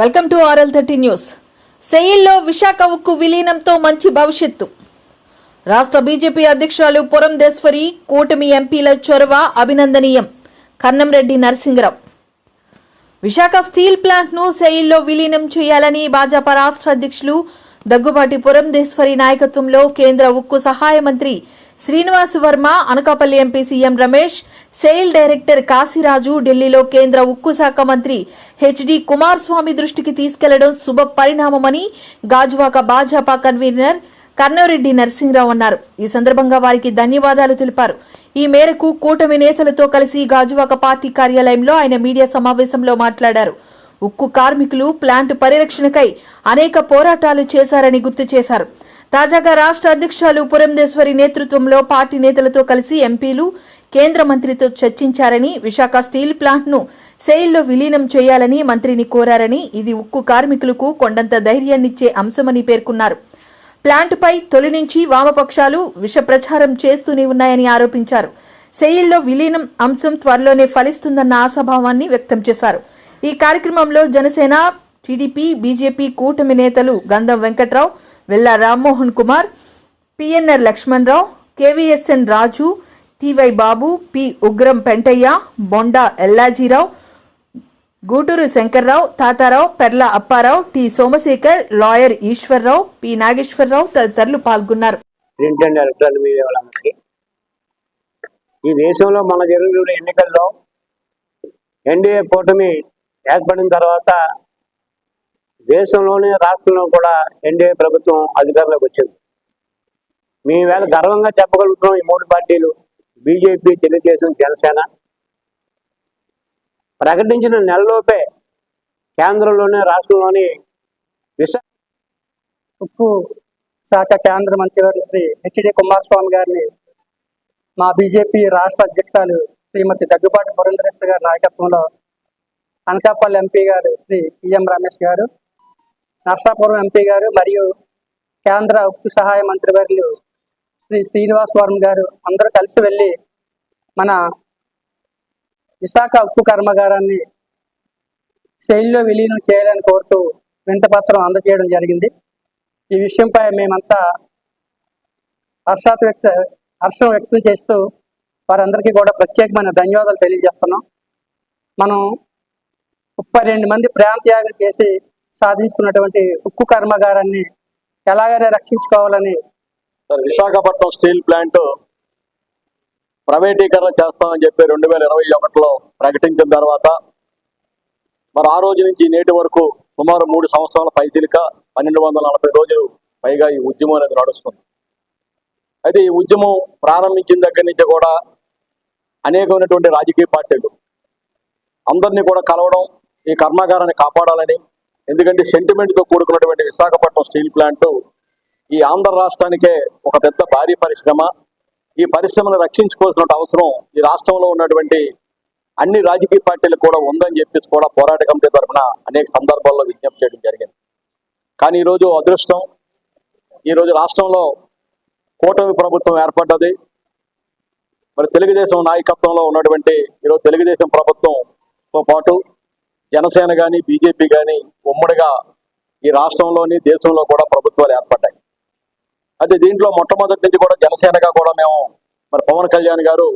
Welcome to RL thirty news సెయిల్లో Visakha ఉక్కు విలీనంతో మంచి భవిష్యత్తు. రాష్ట్ర బీజేపీ అధ్యక్షురాలు పురంధేశ్వరి కూటమి ఎంపీల చొరవ అభినందనీయం. కన్నంరెడ్డి నరసింగరావు. విశాఖ స్టీల్ ప్లాంట్ను సెయిల్లో విలీనం చేయాలని భాజపా రాష్ట్ర అధ్యక్షులు దగ్గుబాటి పురంధేశ్వరి నాయకత్వంలో కేంద్ర ఉక్కు సహాయ మంత్రి Srinivas Varma Anakapalli MP CM Ramesh SAIL director Kasiraju ఢిల్లీలో కేంద్ర ఉక్కు శాఖ మంత్రి హెచ్డి కుమారస్వామి దృష్టికి తీసుకెళ్ళడం శుభ పరిణామమని గాజువాక భాజపా కన్వీనర్ కర్ణారెడ్డి నరసింహరావు అన్నారు. ఈ సందర్భంగా వారికి ధన్యవాదాలు తెలిపారు. ఈ మేరకు కూటమి నేతలతో కలిసి గాజువాక పార్టీ కార్యాలయంలో ఆయన మీడియా సమావేశంలో మాట్లాడారు. ఉక్కు కార్మికులు ప్లాంట్ పరిరక్షణకై అనేక పోరాటాలు చేశారని గుర్తు చేశారు. తాజాగా రాష్ట్ర అధ్యక్షులు పురంధేశ్వరి నేతృత్వంలో పార్టీ నేతలతో కలిసి ఎంపీలు కేంద్ర మంత్రితో చర్చించారని విశాఖ స్టీల్ ప్లాంట్ను సెయిల్లో విలీనం చేయాలని మంత్రిని కోరారని ఇది ఉక్కు కార్మికులకు కొండంత ధైర్యాన్నిచ్చే అంశమని పేర్కొన్నారు. ప్లాంట్పై తొలి నుంచి వామపక్షాలు విష ప్రచారం చేస్తూనే ఉన్నాయని ఆరోపించారు. సెయిల్లో విలీనం అంశం త్వరలోనే ఫలిస్తుందన్న ఆశాభావాన్ని వ్యక్తం చేశారు. ఈ కార్యక్రమంలో జనసేన టీడీపీ బీజేపీ కూటమి నేతలు Gandham Venkatrao Vella Rammohan Kumar PNR Lakshmanarao KVSN Raju TY Babu P Ugram Pentayya Bonda Yellajirao Gooturu Sankararao Tatarao Perla Apparao T Somasekhar lawyer Eswararao P Nageswararao తదితరులు పాల్గొన్నారు. ఈ దేశంలో మన జరిగిన ఎన్నికల్లో ఎన్డీఏ కూటమి ఏర్పడిన తర్వాత దేశంలోనే రాష్ట్రంలో కూడా ఎన్డీఏ ప్రభుత్వం అధికారంలోకి వచ్చింది. మీ వేళ గర్వంగా చెప్పగలుగుతున్నాం ఈ మూడు పార్టీలు బీజేపీ తెలుగుదేశం జనసేన. ప్రకటించిన నెలలోపే కేంద్రంలోనే రాష్ట్రంలోని విశ ఉక్కు శాఖ కేంద్ర మంత్రివర్గ శ్రీ హెచ్డి కుమారస్వామి గారిని మా బీజేపీ రాష్ట్ర అధ్యక్షురాలు శ్రీమతి దగ్గుబాటి పురంధరేశ్వరి గారి నాయకత్వంలో అనకాపల్లి ఎంపీ గారు శ్రీ సిఎం రమేష్ గారు నర్సాపురం ఎంపీ గారు మరియు కేంద్ర ఉక్కు సహాయ మంత్రి మంత్రివర్యులు శ్రీ శ్రీనివాస్ వర్మ గారు అందరూ కలిసి వెళ్ళి మన విశాఖ ఉక్కు కర్మాగారాన్ని శైలిలో విలీనం చేయాలని కోరుతూ వింతపత్రం అందజేయడం జరిగింది. ఈ విషయంపై మేమంతా హర్షాత్ వ్యక్త హర్షం వ్యక్తం చేస్తూ వారందరికీ కూడా ప్రత్యేకమైన ధన్యవాదాలు తెలియజేస్తున్నాం. మనం ముప్పై రెండు మంది ప్రాంత్యాగం చేసి సాధించుకున్నటువంటి ఉక్కు కర్మాగారాన్ని ఎలాగైనా రక్షించుకోవాలని విశాఖపట్నం స్టీల్ ప్లాంట్ ప్రైవేటీకరణ చేస్తామని చెప్పి రెండు వేల ఇరవై ఒకటిలో ప్రకటించిన తర్వాత మరి ఆ రోజు నుంచి నేటి వరకు సుమారు మూడు సంవత్సరాల పైసలిక పన్నెండు వందల నలభై రోజులు పైగా ఈ ఉద్యమం అనేది నడుస్తుంది. అయితే ఈ ఉద్యమం ప్రారంభించిన దగ్గర నుంచి కూడా అనేకమైనటువంటి రాజకీయ పార్టీలు అందరినీ కూడా కలవడం ఈ కర్మాగారాన్ని కాపాడాలని ఎందుకంటే సెంటిమెంట్తో కూడుకున్నటువంటి విశాఖపట్నం స్టీల్ ప్లాంట్ ఈ ఆంధ్ర రాష్ట్రానికే ఒక పెద్ద భారీ పరిశ్రమ. ఈ పరిశ్రమను రక్షించుకోవాల్సిన అవసరం ఈ రాష్ట్రంలో ఉన్నటువంటి అన్ని రాజకీయ పార్టీలు కూడా ఉందని చెప్పేసి కూడా పోరాట కమిటీ తరఫున అనేక సందర్భాల్లో విజ్ఞప్తి చేయడం జరిగింది. కానీ ఈరోజు అదృష్టం ఈరోజు రాష్ట్రంలో కూటమి ప్రభుత్వం ఏర్పడ్డది. మరి తెలుగుదేశం నాయకత్వంలో ఉన్నటువంటి ఈరోజు తెలుగుదేశం ప్రభుత్వంతో పాటు జనసేన కానీ బీజేపీ కానీ ఉమ్మడిగా ఈ రాష్ట్రంలోని దేశంలో కూడా ప్రభుత్వాలు ఏర్పడ్డాయి. అయితే దీంట్లో మొట్టమొదటి నుంచి కూడా జనసేనగా కూడా మేము మరి పవన్ కళ్యాణ్ గారు